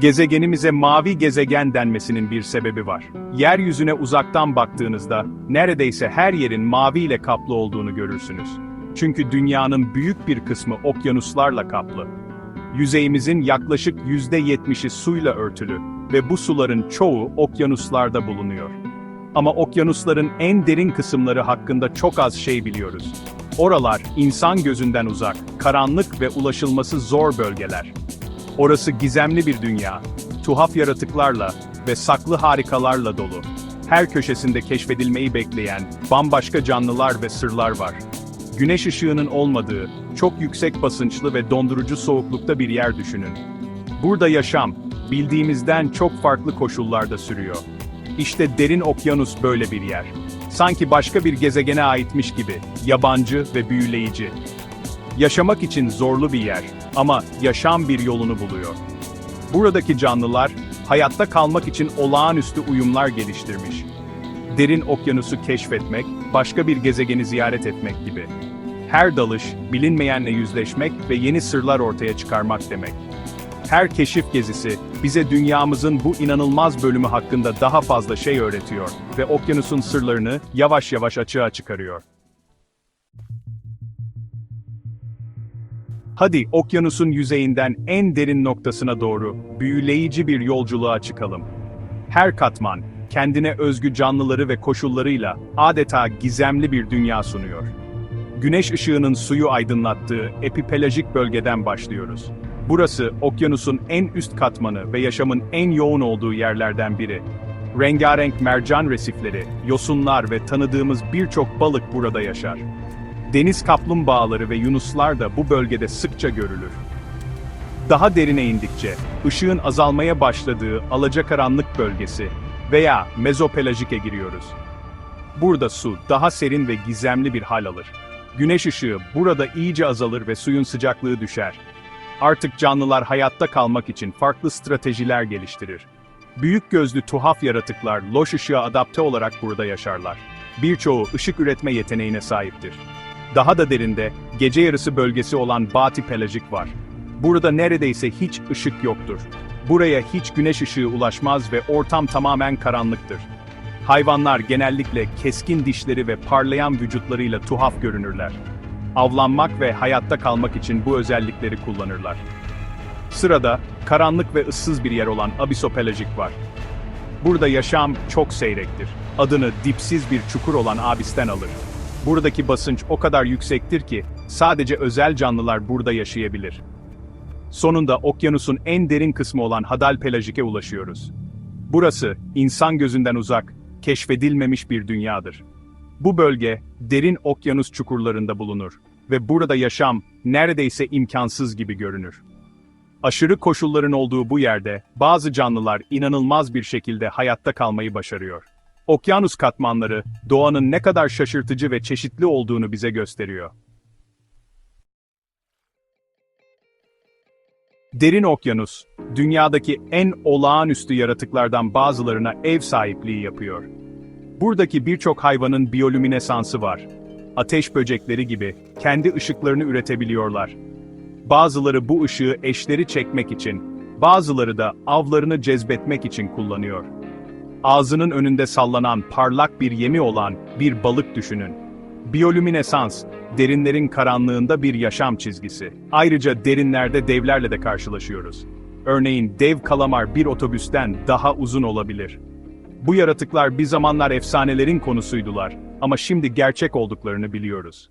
Gezegenimize mavi gezegen denmesinin bir sebebi var. Yeryüzüne uzaktan baktığınızda neredeyse her yerin mavi ile kaplı olduğunu görürsünüz. Çünkü dünyanın büyük bir kısmı okyanuslarla kaplı. Yüzeyimizin yaklaşık %70'i suyla örtülü ve bu suların çoğu okyanuslarda bulunuyor. Ama okyanusların en derin kısımları hakkında çok az şey biliyoruz. Oralar insan gözünden uzak, karanlık ve ulaşılması zor bölgeler. Orası gizemli bir dünya, tuhaf yaratıklarla ve saklı harikalarla dolu. Her köşesinde keşfedilmeyi bekleyen bambaşka canlılar ve sırlar var. Güneş ışığının olmadığı, çok yüksek basınçlı ve dondurucu soğuklukta bir yer düşünün. Burada yaşam, bildiğimizden çok farklı koşullarda sürüyor. İşte derin okyanus böyle bir yer. Sanki başka bir gezegene aitmiş gibi, yabancı ve büyüleyici. Yaşamak için zorlu bir yer ama yaşam bir yolunu buluyor. Buradaki canlılar, hayatta kalmak için olağanüstü uyumlar geliştirmiş. Derin okyanusu keşfetmek, başka bir gezegeni ziyaret etmek gibi. Her dalış, bilinmeyenle yüzleşmek ve yeni sırlar ortaya çıkarmak demek. Her keşif gezisi, bize dünyamızın bu inanılmaz bölümü hakkında daha fazla şey öğretiyor ve okyanusun sırlarını yavaş yavaş açığa çıkarıyor. Hadi okyanusun yüzeyinden en derin noktasına doğru büyüleyici bir yolculuğa çıkalım. Her katman, kendine özgü canlıları ve koşullarıyla adeta gizemli bir dünya sunuyor. Güneş ışığının suyu aydınlattığı epipelajik bölgeden başlıyoruz. Burası okyanusun en üst katmanı ve yaşamın en yoğun olduğu yerlerden biri. Rengarenk mercan resifleri, yosunlar ve tanıdığımız birçok balık burada yaşar. Deniz kaplumbağaları ve yunuslar da bu bölgede sıkça görülür. Daha derine indikçe, ışığın azalmaya başladığı alacakaranlık bölgesi veya mezopelajike giriyoruz. Burada su daha serin ve gizemli bir hal alır. Güneş ışığı burada iyice azalır ve suyun sıcaklığı düşer. Artık canlılar hayatta kalmak için farklı stratejiler geliştirir. Büyük gözlü tuhaf yaratıklar loş ışığa adapte olarak burada yaşarlar. Birçoğu ışık üretme yeteneğine sahiptir. Daha da derinde, gece yarısı bölgesi olan Bati Pelajik var. Burada neredeyse hiç ışık yoktur. Buraya hiç güneş ışığı ulaşmaz ve ortam tamamen karanlıktır. Hayvanlar genellikle keskin dişleri ve parlayan vücutlarıyla tuhaf görünürler. Avlanmak ve hayatta kalmak için bu özellikleri kullanırlar. Sırada, karanlık ve ıssız bir yer olan Abisopelajik var. Burada yaşam çok seyrektir. Adını dipsiz bir çukur olan Abis'ten alır. Buradaki basınç o kadar yüksektir ki sadece özel canlılar burada yaşayabilir. Sonunda okyanusun en derin kısmı olan Hadalpelajik'e ulaşıyoruz. Burası insan gözünden uzak, keşfedilmemiş bir dünyadır. Bu bölge derin okyanus çukurlarında bulunur ve burada yaşam neredeyse imkansız gibi görünür. Aşırı koşulların olduğu bu yerde bazı canlılar inanılmaz bir şekilde hayatta kalmayı başarıyor. Okyanus katmanları doğanın ne kadar şaşırtıcı ve çeşitli olduğunu bize gösteriyor. Derin okyanus, dünyadaki en olağanüstü yaratıklardan bazılarına ev sahipliği yapıyor. Buradaki birçok hayvanın biyolüminesansı var. Ateş böcekleri gibi kendi ışıklarını üretebiliyorlar. Bazıları bu ışığı eşleri çekmek için, bazıları da avlarını cezbetmek için kullanıyor. Ağzının önünde sallanan parlak bir yemi olan bir balık düşünün. Biyolüminesans, derinlerin karanlığında bir yaşam çizgisi. Ayrıca derinlerde devlerle de karşılaşıyoruz. Örneğin dev kalamar bir otobüsten daha uzun olabilir. Bu yaratıklar bir zamanlar efsanelerin konusuydular ama şimdi gerçek olduklarını biliyoruz.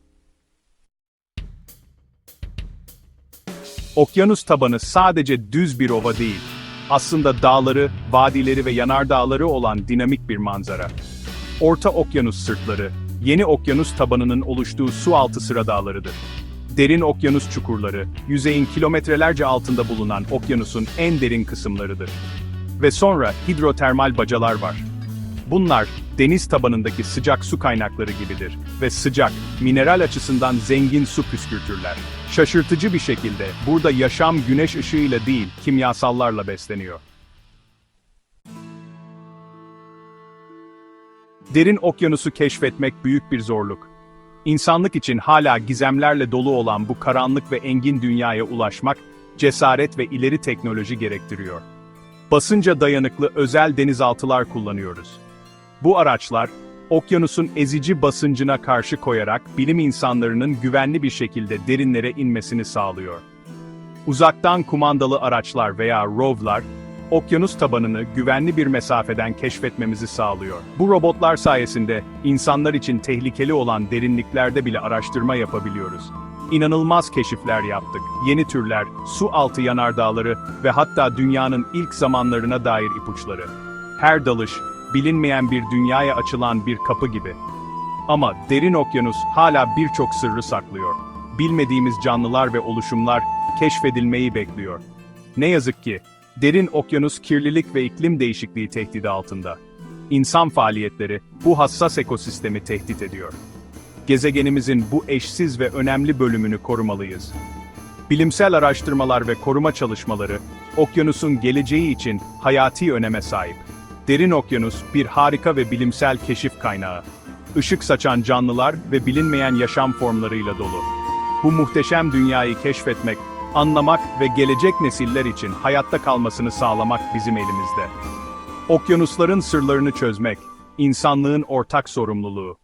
Okyanus tabanı sadece düz bir ova değil, aslında dağları, vadileri ve yanardağları olan dinamik bir manzara. Orta Okyanus sırtları, yeni okyanus tabanının oluştuğu su altı sıra dağlarıdır. Derin okyanus çukurları, yüzeyin kilometrelerce altında bulunan okyanusun en derin kısımlarıdır. Ve sonra hidrotermal bacalar var. Bunlar, deniz tabanındaki sıcak su kaynakları gibidir ve sıcak, mineral açısından zengin su püskürtürler. Şaşırtıcı bir şekilde burada yaşam güneş ışığıyla değil, kimyasallarla besleniyor. Derin okyanusu keşfetmek büyük bir zorluk. İnsanlık için hala gizemlerle dolu olan bu karanlık ve engin dünyaya ulaşmak, cesaret ve ileri teknoloji gerektiriyor. basınca dayanıklı özel denizaltılar kullanıyoruz. Bu araçlar, okyanusun ezici basıncına karşı koyarak bilim insanlarının güvenli bir şekilde derinlere inmesini sağlıyor. Uzaktan kumandalı araçlar veya ROV'lar, okyanus tabanını güvenli bir mesafeden keşfetmemizi sağlıyor. Bu robotlar sayesinde insanlar için tehlikeli olan derinliklerde bile araştırma yapabiliyoruz. İnanılmaz keşifler yaptık. Yeni türler, su altı yanardağları ve hatta dünyanın ilk zamanlarına dair ipuçları. Her dalış, bilinmeyen bir dünyaya açılan bir kapı gibi. Ama derin okyanus hala birçok sırrı saklıyor. Bilmediğimiz canlılar ve oluşumlar keşfedilmeyi bekliyor. Ne yazık ki, derin okyanus kirlilik ve iklim değişikliği tehdidi altında. İnsan faaliyetleri bu hassas ekosistemi tehdit ediyor. Gezegenimizin bu eşsiz ve önemli bölümünü korumalıyız. Bilimsel araştırmalar ve koruma çalışmaları, okyanusun geleceği için hayati öneme sahip. Derin okyanus bir harika ve bilimsel keşif kaynağı. Işık saçan canlılar ve bilinmeyen yaşam formlarıyla dolu. Bu muhteşem dünyayı keşfetmek, anlamak ve gelecek nesiller için hayatta kalmasını sağlamak bizim elimizde. Okyanusların sırlarını çözmek, insanlığın ortak sorumluluğu.